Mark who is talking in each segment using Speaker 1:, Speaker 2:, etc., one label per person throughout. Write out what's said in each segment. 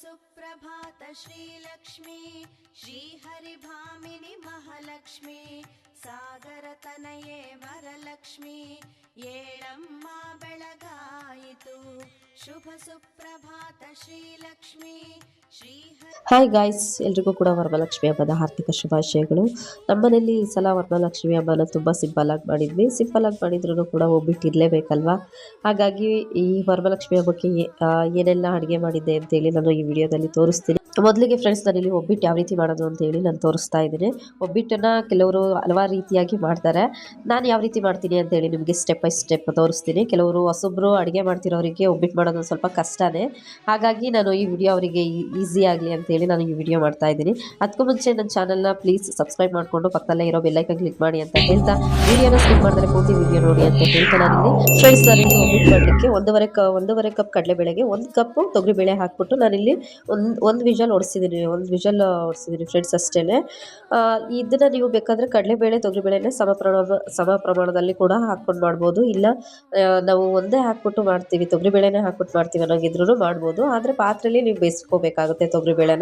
Speaker 1: सुप्रभात श्रीलक्ष्मी श्रीहरिभामिनि महालक्ष्मी सागरतनये वरलक्ष्मी एम्मा बेळगायितु शुभ सुप्रभात श्रीलक्ष्मी श्री
Speaker 2: ಹಾಯ್ ಗಾಯ್ಸ್ ಎಲ್ರಿಗೂ ಕೂಡ ವರಮಹಾಲಕ್ಷ್ಮಿ ಹಬ್ಬದ ಆರ್ಥಿಕ ಶುಭಾಶಯಗಳು. ನಮ್ಮನೇಲಿ ಈ ಸಲ ವರಮಹಾಲಕ್ಷ್ಮಿ ಹಬ್ಬನ ತುಂಬ ಆಗಿ ಮಾಡಿದ್ವಿ. ಸಿಂಪಲ್ ಆಗಿ ಮಾಡಿದ್ರು ಕೂಡ ಒಬ್ಬಿಟ್ಟು ಇರಲೇಬೇಕಲ್ವಾ ಹಾಗಾಗಿ ಈ ವರಮಹಾಲಕ್ಷ್ಮಿ ಹಬ್ಬಕ್ಕೆ ಏನೆಲ್ಲ ಅಡುಗೆ ಮಾಡಿದ್ದೆ ಅಂತೇಳಿ ನಾನು ಈ ವಿಡಿಯೋದಲ್ಲಿ ತೋರಿಸ್ತೀನಿ. ಮೊದಲಿಗೆ ಫ್ರೆಂಡ್ಸ್ ನಾನಿಲ್ಲಿ ಒಬ್ಬಿಟ್ಟು ಯಾವ ರೀತಿ ಮಾಡೋದು ಅಂತೇಳಿ ನಾನು ತೋರಿಸ್ತಾ ಇದ್ದೀನಿ. ಒಬ್ಬಿಟ್ಟನ್ನು ಕೆಲವರು ಹಲವಾರು ರೀತಿಯಾಗಿ ಮಾಡ್ತಾರೆ. ನಾನು ಯಾವ ರೀತಿ ಮಾಡ್ತೀನಿ ಅಂತೇಳಿ ನಿಮಗೆ ಸ್ಟೆಪ್ ಬೈ ಸ್ಟೆಪ್ ತೋರಿಸ್ತೀನಿ. ಕೆಲವರು ಹೊಸೊಬ್ಬರು ಅಡುಗೆ ಮಾಡ್ತಿರೋರಿಗೆ ಒಬ್ಬಿಟ್ಟು ಮಾಡೋದು ಸ್ವಲ್ಪ ಕಷ್ಟನೇ. ಹಾಗಾಗಿ ನಾನು ಈ ವಿಡಿಯೋ ಅವರಿಗೆ ಈಸಿ ಆಗಲಿ ಅಂತೇಳಿ ನಾನು ಈ ವಿಡಿಯೋ ಮಾಡ್ತಾ ಇದ್ದೀನಿ. ಅದಕ್ಕೂ ಮುಂಚೆ ನನ್ನ ಚಾನಲ್ನ ಪ್ಲೀಸ್ ಸಬ್ಸ್ಕ್ರೈಬ್ ಮಾಡಿಕೊಂಡು ಪಕ್ಕದಲ್ಲೇ ಇರೋ ಬೆಲ್ಲೈಕನ್ ಕ್ಲಿಕ್ ಮಾಡಿ ಅಂತ ಹೇಳ್ತಾ ವಿಡಿಯೋನ ಸ್ಕಿಪ್ ಮಾಡಿದ್ರೆ ಪೂರ್ತಿ ವಿಡಿಯೋ ನೋಡಿ ಅಂತ ಹೇಳ್ತಾ ನಾನಿಲ್ಲಿ ಫ್ರೆಂಡ್ಸ್ ನಾನಿಲ್ಲಿ ಒಬ್ಬಿಟ್ಟು ಮಾಡಲಿಕ್ಕೆ ಒಂದೂವರೆ ಕ, ಒಂದೂವರೆ ಕಪ್ ಕಡಲೆಬೇಳೆಗೆ, ಒಂದು ಕಪ್ಪು ತೊಗರಿಬೇಳೆ ಹಾಕ್ಬಿಟ್ಟು ನಾನಿಲ್ಲಿ ಒಂದು ಒಂದು ವಿಷಲ್ ಹೊಡಿಸಿದ್ದೀನಿ ಒಂದು ವಿಷಲ್ ಹೊಡಿಸಿದ್ದೀನಿ ಫ್ರೆಂಡ್ಸ್ ಅಷ್ಟೇ ಇದನ್ನು ನೀವು ಬೇಕಾದರೆ ಕಡಲೆಬೇಳೆ, ತೊಗರಿಬೇಳೆನೇ ಸಮ ಪ್ರಮಾಣ ಸಮ ಪ್ರಮಾಣದಲ್ಲಿ ಕೂಡ ಹಾಕ್ಕೊಂಡು ಮಾಡ್ಬೋದು. ಇಲ್ಲ ನಾವು ಒಂದೇ ಹಾಕ್ಬಿಟ್ಟು ಮಾಡ್ತೀವಿ, ತೊಗರಿಬೇಳೆನೇ ಹಾಕ್ಬಿಟ್ಟು ಮಾಡ್ತೀವಿ ಅನ್ನೋಂಗಿದ್ರೂ ಮಾಡ್ಬೋದು. ಆದರೆ ಪಾತ್ರೆಯಲ್ಲಿ ನೀವು ಬೇಯಿಸ್ಕೋಬೇಕಾಗುತ್ತೆ ತೊಗರಿಬೇಳೆನ.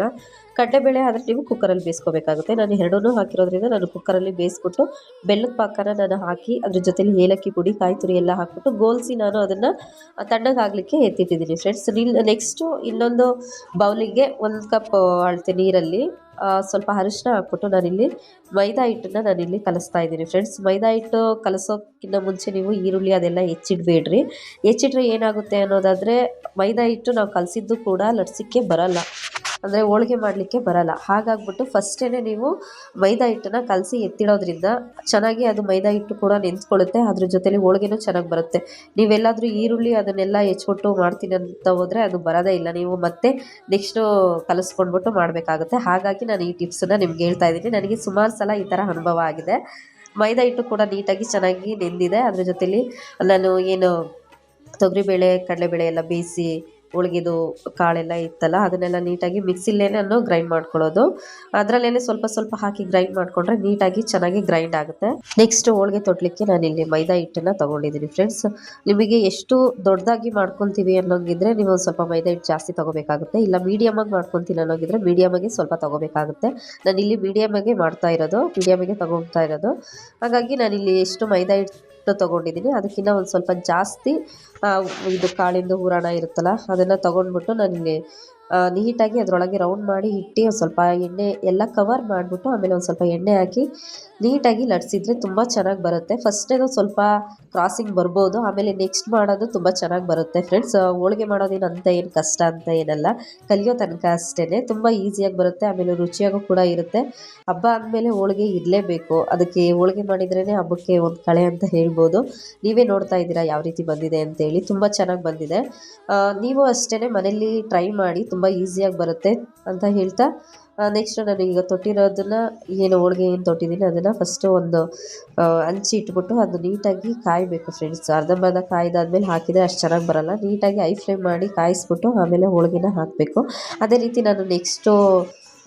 Speaker 2: ಕಡಲೆಬೇಳೆ ಆದರೆ ನೀವು ಕುಕ್ಕರಲ್ಲಿ ಬೇಯಿಸ್ಕೋಬೇಕಾಗುತ್ತೆ. ನಾನು ಎರಡನ್ನೂ ಹಾಕಿರೋದ್ರಿಂದ ನಾನು ಕುಕ್ಕರಲ್ಲಿ ಬೇಯಿಸ್ಬಿಟ್ಟು ಬೆಲ್ಲದ ಪಾಕನ ನಾನು ಹಾಕಿ ಅದ್ರ ಜೊತೆಲಿ ಏಲಕ್ಕಿ ಪುಡಿ ಕಾಯಿ ತುರಿ ಎಲ್ಲ ಹಾಕ್ಬಿಟ್ಟು ಗೋಲ್ಸಿ ನಾನು ಅದನ್ನು ತಣ್ಣಗಾಗಲಿಕ್ಕೆ ಎತ್ತಿಟ್ಟಿದ್ದೀನಿ ಫ್ರೆಂಡ್ಸ್ ನಿಲ್ ನೆಕ್ಸ್ಟು ಇನ್ನೊಂದು ಬೌಲಿಗೆ ಒಂದು ಕಪ್ ಅಳತೆ ನೀರಲ್ಲಿ ಸ್ವಲ್ಪ ಅರಿಶಿನ ಹಾಕ್ಬಿಟ್ಟು ನಾನಿಲ್ಲಿ ಮೈದಾ ಹಿಟ್ಟನ್ನು ನಾನಿಲ್ಲಿ ಕಲಿಸ್ತಾ ಇದ್ದೀನಿ ಫ್ರೆಂಡ್ಸ್ ಮೈದಾ ಹಿಟ್ಟು ಕಲಸೋಕ್ಕಿಂತ ಮುಂಚೆ ನೀವು ಈರುಳ್ಳಿ ಅದೆಲ್ಲ ಹೆಚ್ಚಿಡಬೇಡ್ರಿ. ಹೆಚ್ಚಿಟ್ರೆ ಏನಾಗುತ್ತೆ ಅನ್ನೋದಾದರೆ ಮೈದಾ ಹಿಟ್ಟು ನಾವು ಕಲಸಿದ್ದು ಕೂಡ ಲಟ್ಸಿಕ್ಕೆ ಬರಲ್ಲ. ಅಂದರೆ ಹೋಳಿಗೆ ಮಾಡಲಿಕ್ಕೆ ಬರಲ್ಲ. ಹಾಗಾಗ್ಬಿಟ್ಟು ಫಸ್ಟೇ ನೀವು ಮೈದಾ ಹಿಟ್ಟನ್ನು ಕಲಸಿ ಎತ್ತಿಡೋದ್ರಿಂದ ಚೆನ್ನಾಗಿ ಅದು ಮೈದಾ ಹಿಟ್ಟು ಕೂಡ ನೆನೆಸ್ಕೊಳ್ಳುತ್ತೆ. ಅದ್ರ ಜೊತೆಲಿ ಹೋಳಿಗೆನೂ ಚೆನ್ನಾಗಿ ಬರುತ್ತೆ. ನೀವೆಲ್ಲಾದರೂ ಈರುಳ್ಳಿ ಅದನ್ನೆಲ್ಲ ಹೆಚ್ಚಿಬಿಟ್ಟು ಮಾಡ್ತೀನಿ ಅಂತ ಹೋದರೆ ಅದು ಬರೋದೇ ಇಲ್ಲ. ನೀವು ಮತ್ತೆ ನೆಕ್ಸ್ಟು ಕಲಸ್ಕೊಂಡ್ಬಿಟ್ಟು ಮಾಡಬೇಕಾಗುತ್ತೆ. ಹಾಗಾಗಿ ನಾನು ಈ ಟಿಪ್ಸನ್ನು ನಿಮ್ಗೆ ಹೇಳ್ತಾ ಇದ್ದೀನಿ. ನನಗೆ ಸುಮಾರು ಸಲ ಈ ಥರ ಅನುಭವ ಆಗಿದೆ. ಮೈದಾ ಹಿಟ್ಟು ಕೂಡ ನೀಟಾಗಿ ಚೆನ್ನಾಗಿ ನೆಂದಿದೆ. ಅದ್ರ ಜೊತೆಲಿ ನಾನು ಏನು ತೊಗರಿಬೇಳೆ, ಕಡಲೆಬೇಳೆ ಎಲ್ಲ ಬೇಯಿಸಿ ಹೋಳ್ಗೆದು ಕಾಳೆಲ್ಲ ಇತ್ತಲ್ಲ, ಅದನ್ನೆಲ್ಲ ನೀಟಾಗಿ ಮಿಕ್ಸಿಲೇ ನಾನು ಗ್ರೈಂಡ್ ಮಾಡ್ಕೊಳ್ಳೋದು. ಅದರಲ್ಲೇನೆ ಸ್ವಲ್ಪ ಸ್ವಲ್ಪ ಹಾಕಿ ಗ್ರೈಂಡ್ ಮಾಡಿಕೊಂಡ್ರೆ ನೀಟಾಗಿ ಚೆನ್ನಾಗಿ ಗ್ರೈಂಡ್ ಆಗುತ್ತೆ. ನೆಕ್ಸ್ಟ್ ಹೋಳಿಗೆ ತೊಟ್ಲಿಕ್ಕೆ ಇಲ್ಲಿ ಮೈದಾ ಹಿಟ್ಟನ್ನು ತೊಗೊಂಡಿದ್ದೀನಿ ಫ್ರೆಂಡ್ಸ್ ನಿಮಗೆ ಎಷ್ಟು ದೊಡ್ಡದಾಗಿ ಮಾಡ್ಕೊತೀವಿ ಅನ್ನೋಂಗಿದ್ರೆ ನೀವು ಒಂದು ಸ್ವಲ್ಪ ಮೈದಾ ಹಿಟ್ಟು ಜಾಸ್ತಿ ತೊಗೋಬೇಕಾಗುತ್ತೆ. ಇಲ್ಲ ಮೀಡಿಯಮಾಗಿ ಮಾಡ್ಕೊತೀನಿ ಅನ್ನೋಂಗಿದ್ರೆ ಮೀಡಿಯಮಾಗಿ ಸ್ವಲ್ಪ ತೊಗೋಬೇಕಾಗುತ್ತೆ. ನಾನು ಇಲ್ಲಿ ಮೀಡಿಯಮಾಗೆ ಮಾಡ್ತಾ ಇರೋದು ಮೀಡಿಯಮಾಗೆ ತೊಗೊತಾ ಇರೋದು. ಹಾಗಾಗಿ ನಾನಿಲ್ಲಿ ಎಷ್ಟು ಮೈದಾ ಹಿಟ್ಟು ತೊಗೊಂಡಿದ್ದೀನಿ ಅದಕ್ಕಿಂತ ಒಂದು ಸ್ವಲ್ಪ ಜಾಸ್ತಿ ಇದು ಕಾಳಿಂದು ಹೂರಣ ಇರುತ್ತಲ್ಲ ಅದನ್ನು ತೊಗೊಂಡ್ಬಿಟ್ಟು ಆ, ನೀಟಾಗಿ ಅದರೊಳಗೆ ರೌಂಡ್ ಮಾಡಿ ಇಟ್ಟು ಒಂದು ಸ್ವಲ್ಪ ಎಣ್ಣೆ ಎಲ್ಲ ಕವರ್ ಮಾಡಿಬಿಟ್ಟು ಆಮೇಲೆ ಒಂದು ಸ್ವಲ್ಪ ಎಣ್ಣೆ ಹಾಕಿ ನೀಟಾಗಿ ಲಟ್ಸಿದ್ರೆ ತುಂಬ ಚೆನ್ನಾಗಿ ಬರುತ್ತೆ. ಫಸ್ಟೇನೂ ಸ್ವಲ್ಪ ಕ್ರಾಸಿಂಗ್ ಬರ್ಬೋದು, ಆಮೇಲೆ ನೆಕ್ಸ್ಟ್ ಮಾಡೋದು ತುಂಬ ಚೆನ್ನಾಗಿ ಬರುತ್ತೆ. ಫ್ರೆಂಡ್ಸ್ ಹೋಳಿಗೆ ಮಾಡೋದೇನು ಅಂತ ಏನು ಕಷ್ಟ ಅಂತ ಏನಲ್ಲ. ಕಲಿಯೋ ತನಕ ಅಷ್ಟೇ ತುಂಬ ಈಸಿಯಾಗಿ ಬರುತ್ತೆ, ಆಮೇಲೆ ರುಚಿಯಾಗೂ ಕೂಡ ಇರುತ್ತೆ. ಹಬ್ಬ ಆದಮೇಲೆ ಹೋಳಿಗೆ ಇರಲೇಬೇಕು. ಅದಕ್ಕೆ ಹೋಳಿಗೆ ಮಾಡಿದ್ರೇ ಹಬ್ಬಕ್ಕೆ ಒಂದು ಕಳೆ ಅಂತ ಹೇಳ್ಬೋದು. ನೀವೇ ನೋಡ್ತಾ ಇದ್ದೀರಾ ಯಾವ ರೀತಿ ಬಂದಿದೆ ಅಂತೇಳಿ ತುಂಬ ಚೆನ್ನಾಗಿ ಬಂದಿದೆ. ನೀವು ಅಷ್ಟೇ ಮನೇಲಿ ಟ್ರೈ ಮಾಡಿ ತುಂಬ ಈಸಿಯಾಗಿ ಬರುತ್ತೆ ಅಂತ ಹೇಳ್ತಾ ನೆಕ್ಸ್ಟ್ ನಾನು ಈಗ ತೊಟ್ಟಿರೋದನ್ನು ಏನು ಹೋಳಿಗೆ ಏನು ತೊಟ್ಟಿದ್ದೀನಿ, ಅದನ್ನು ಫಸ್ಟು ಒಂದು ಹಂಚಿ ಇಟ್ಬಿಟ್ಟು ಅದು ನೀಟಾಗಿ ಕಾಯಬೇಕು ಫ್ರೆಂಡ್ಸ್ ಅರ್ಧಂಬರ್ಧ ಕಾಯ್ದಾದ್ಮೇಲೆ ಹಾಕಿದರೆ ಅಷ್ಟು ಚೆನ್ನಾಗಿ ಬರಲ್ಲ. ನೀಟಾಗಿ ಐ ಫ್ಲೇಮ್ ಮಾಡಿ ಕಾಯಿಸ್ಬಿಟ್ಟು ಆಮೇಲೆ ಹೋಳಿಗೆನ ಹಾಕಬೇಕು. ಅದೇ ರೀತಿ ನಾನು ನೆಕ್ಸ್ಟು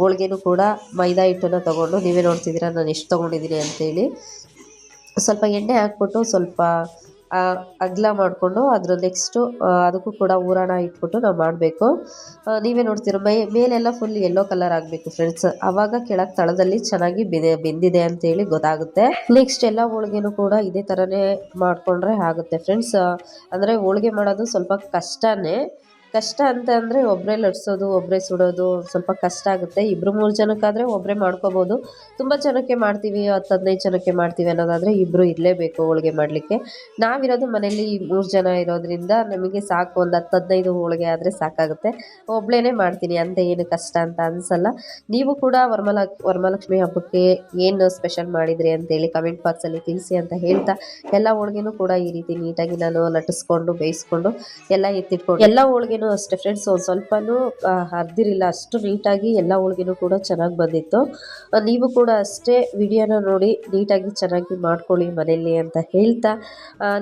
Speaker 2: ಹೋಳಿಗೆನೂ ಕೂಡ ಮೈದಾ ಹಿಟ್ಟನ್ನು ತೊಗೊಂಡು, ನೀವೇ ನೋಡ್ತಿದ್ದೀರಾ ನಾನು ಎಷ್ಟು ತೊಗೊಂಡಿದ್ದೀನಿ ಅಂತೇಳಿ. ಸ್ವಲ್ಪ ಎಣ್ಣೆ ಹಾಕ್ಬಿಟ್ಟು ಸ್ವಲ್ಪ ಅಗಲ ಮಾಡಿಕೊಂಡು ಅದ್ರ ನೆಕ್ಸ್ಟು ಅದಕ್ಕೂ ಕೂಡ ಊರಣ ಇಟ್ಬಿಟ್ಟು ನಾವು ಮಾಡಬೇಕು. ನೀವೇ ನೋಡ್ತೀರ, ಮೈ, ಮೇಲೆಲ್ಲ ಫುಲ್ ಯೆಲ್ಲೋ ಕಲರ್ ಆಗಬೇಕು ಫ್ರೆಂಡ್ಸ್ ಆವಾಗ ಕೆಳಗೆ ತಳದಲ್ಲಿ ಚೆನ್ನಾಗಿ ಬಿದೆ, ಬೆಂದಿದೆ ಅಂತೇಳಿ ಗೊತ್ತಾಗುತ್ತೆ. ನೆಕ್ಸ್ಟ್ ಎಲ್ಲ ಹೋಳಿಗೆನೂ ಕೂಡ ಇದೇ ಥರನೇ ಮಾಡಿಕೊಂಡ್ರೆ ಆಗುತ್ತೆ ಫ್ರೆಂಡ್ಸ್ ಅಂದರೆ ಹೋಳಿಗೆ ಮಾಡೋದು ಸ್ವಲ್ಪ ಕಷ್ಟನೇ. ಕಷ್ಟ ಅಂತ ಅಂದರೆ ಒಬ್ಬರೇ ಲಟ್ಸೋದು ಒಬ್ಬರೇ ಸುಡೋದು, ಸ್ವಲ್ಪ ಕಷ್ಟ ಆಗುತ್ತೆ. ಇಬ್ಬರು ಮೂರು ಜನಕ್ಕಾದರೆ ಒಬ್ಬರೇ ಮಾಡ್ಕೋಬೋದು. ತುಂಬ ಜನಕ್ಕೆ ಮಾಡ್ತೀವಿ, ಹತ್ತು ಹದಿನೈದು ಜನಕ್ಕೆ ಮಾಡ್ತೀವಿ ಅನ್ನೋದಾದರೆ ಇಬ್ಬರು ಇರಲೇಬೇಕು ಹೋಳಿಗೆ ಮಾಡಲಿಕ್ಕೆ. ನಾವಿರೋದು ಮನೇಲಿ ಮೂರು ಜನ ಇರೋದ್ರಿಂದ ನಮಗೆ ಸಾಕು, ಒಂದು ಹತ್ತು ಹದಿನೈದು ಹೋಳಿಗೆ ಆದರೆ ಸಾಕಾಗುತ್ತೆ. ಒಬ್ಬಳೇ ಮಾಡ್ತೀನಿ, ಅಂತ ಏನು ಕಷ್ಟ ಅಂತ ಅನಿಸಲ್ಲ. ನೀವು ಕೂಡ ವರಮಲ, ವರಮಹಾಲಕ್ಷ್ಮಿ ಹಬ್ಬಕ್ಕೆ ಏನು ಸ್ಪೆಷಲ್ ಮಾಡಿದ್ರಿ ಅಂತೇಳಿ ಕಮೆಂಟ್ ಬಾಕ್ಸಲ್ಲಿ ತಿಳಿಸಿ ಅಂತ ಹೇಳ್ತಾ, ಎಲ್ಲ ಹೋಳಿಗೆನೂ ಕೂಡ ಈ ರೀತಿ ನೀಟಾಗಿ ನಾನು ಲಟ್ಟಿಸ್ಕೊಂಡು, ಬೇಯಿಸ್ಕೊಂಡು ಎಲ್ಲ ಎತ್ತಿಟ್ಕೊಂಡು ಎಲ್ಲ ಹೋಳಿಗೆನೂ ಅಷ್ಟೆ ಫ್ರೆಂಡ್ಸ್ ಒಂದು ಸ್ವಲ್ಪನೂ ಹರಿದಿರಲಿಲ್ಲ ಅಷ್ಟು ನೀಟಾಗಿ ಎಲ್ಲ ಹೋಳಿಗೆನೂ ಕೂಡ ಚೆನ್ನಾಗಿ ಬಂದಿತ್ತು. ನೀವು ಕೂಡ ಅಷ್ಟೇ ವಿಡಿಯೋನ ನೋಡಿ ನೀಟಾಗಿ ಚೆನ್ನಾಗಿ ಮಾಡ್ಕೊಳ್ಳಿ ಮನೆಯಲ್ಲಿ ಅಂತ ಹೇಳ್ತಾ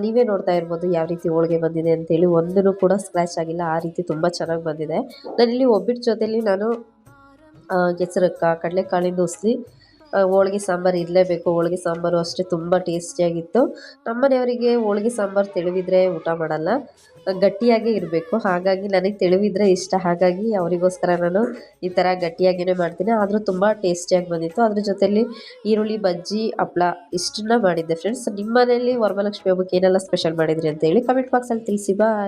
Speaker 2: ನೀವೇ ನೋಡ್ತಾ ಇರ್ಬೋದು ಯಾವ ರೀತಿ ಹೋಳಿಗೆ ಬಂದಿದೆ ಅಂತೇಳಿ. ಒಂದೂ ಕೂಡ ಸ್ಕ್ರ್ಯಾಚ್ ಆಗಿಲ್ಲ. ಆ ರೀತಿ ತುಂಬ ಚೆನ್ನಾಗಿ ಬಂದಿದೆ. ನಾನಿಲ್ಲಿ ಒಬ್ಬಿಟ್ಟು ಜೊತೆಯಲ್ಲಿ ನಾನು ಹೆಸರಕ್ಕ, ಕಡಲೆಕಾಳಿಂದ ಉಸ್ಲಿ ಹೋಳ್ಗೆ ಸಾಂಬಾರು ಇರಲೇಬೇಕು. ಹೋಳ್ಗೆ ಸಾಂಬಾರು ಅಷ್ಟೇ ತುಂಬ ಟೇಸ್ಟಿಯಾಗಿತ್ತು. ನಮ್ಮನೆಯವರಿಗೆ ಹೋಳ್ಗೆ ಸಾಂಬಾರು ತಿಳಿವಿದ್ರೆ ಊಟ ಮಾಡಲ್ಲ. ಗಟ್ಟಿಯಾಗೇ ಇರಬೇಕು. ಹಾಗಾಗಿ ನನಗೆ ತಿಳಿವಿದ್ರೆ ಇಷ್ಟ. ಹಾಗಾಗಿ ಅವರಿಗೋಸ್ಕರ ನಾನು ಈ ಥರ ಗಟ್ಟಿಯಾಗಿಯೇ ಮಾಡ್ತೀನಿ. ಆದರೂ ತುಂಬ ಟೇಸ್ಟಿಯಾಗಿ ಬಂದಿತ್ತು. ಅದ್ರ ಜೊತೆಯಲ್ಲಿ ಈರುಳ್ಳಿ, ಬಜ್ಜಿ, ಹಪ್ಳ ಇಷ್ಟನ್ನ ಮಾಡಿದ್ದೆ. ಫ್ರೆಂಡ್ಸ್ ನಿಮ್ಮ ಮನೆಯಲ್ಲಿ ವರಮಹಾಲಕ್ಷ್ಮಿ ಹಬ್ಬಕ್ಕೆ ಏನೆಲ್ಲ ಸ್ಪೆಷಲ್ ಮಾಡಿದ್ರಿ ಅಂತೇಳಿ ಕಮೆಂಟ್ ಬಾಕ್ಸಲ್ಲಿ ತಿಳಿಸಿ. ಬಾಯ್.